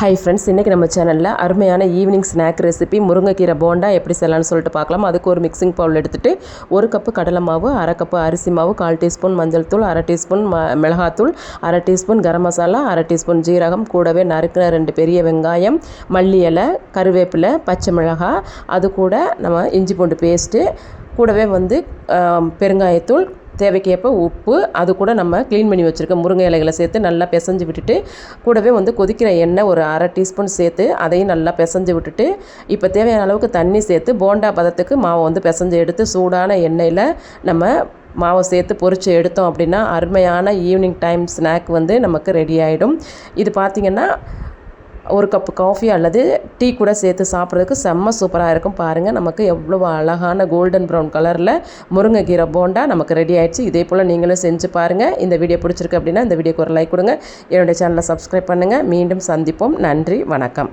Hi friends இன்றைக்கி நம்ம சேனலில் அருமையான ஈவினிங் ஸ்நாக் ரெசிபி முருங்கைக்கீரை போண்டா எப்படி செய்யலாம்னு சொல்லிட்டு பார்க்கலாம். அதுக்கு ஒரு மிக்சிங் பவுல் எடுத்துகிட்டு ஒரு கப்பு கடலை மாவு அரை கப்பு அரிசி மாவு கால் டீஸ்பூன் மஞ்சள் தூள் அரை டீஸ்பூன் ம மிளகாத்தூள் அரை டீஸ்பூன் கரம் மசாலா அரை டீஸ்பூன் ஜீரகம் கூடவே நறுக்கின ரெண்டு பெரிய வெங்காயம் மல்லி இலை கருவேப்பிலை பச்சை மிளகாய் அது கூட நம்ம இஞ்சி பூண்டு பேஸ்ட்டு கூடவே வந்து பெருங்காயத்தூள் தேவைக்கேற்ப உப்பு அது கூட நம்ம க்ளீன் பண்ணி வச்சுருக்க முருங்கை இலைகளை சேர்த்து நல்லா பிசைஞ்சு விட்டுட்டு கூடவே வந்து கொதிக்கிற எண்ணெய் ஒரு அரை டீஸ்பூன் சேர்த்து அதையும் நல்லா பிசைஞ்சு விட்டுட்டு இப்போ தேவையான அளவுக்கு தண்ணி சேர்த்து போண்டா பதத்துக்கு மாவை வந்து பிசைஞ்சு எடுத்து சூடான எண்ணெயில் நம்ம மாவை சேர்த்து பொரித்து எடுத்தோம் அப்படின்னா அருமையான ஈவினிங் டைம் ஸ்நாக் வந்து நமக்கு ரெடி ஆகிடும் இது பார்த்திங்கன்னா ஒரு கப் காஃபி அல்லது டீ கூட சேர்த்து சாப்பிட்றதுக்கு செம்ம சூப்பராக இருக்கும். பாருங்கள் நமக்கு எவ்வளோ அழகான கோல்டன் ப்ரௌன் கலரில் முருங்கைக்கீரை போண்டா நமக்கு ரெடி ஆயிடுச்சு. இதே போல் நீங்களும் செஞ்சு பாருங்கள் இந்த வீடியோ பிடிச்சிருக்கு அப்படின்னா இந்த வீடியோக்கு ஒரு லைக் கொடுங்க. என்னுடைய சேனலை சப்ஸ்கிரைப் பண்ணுங்கள் மீண்டும் சந்திப்போம். நன்றி வணக்கம்.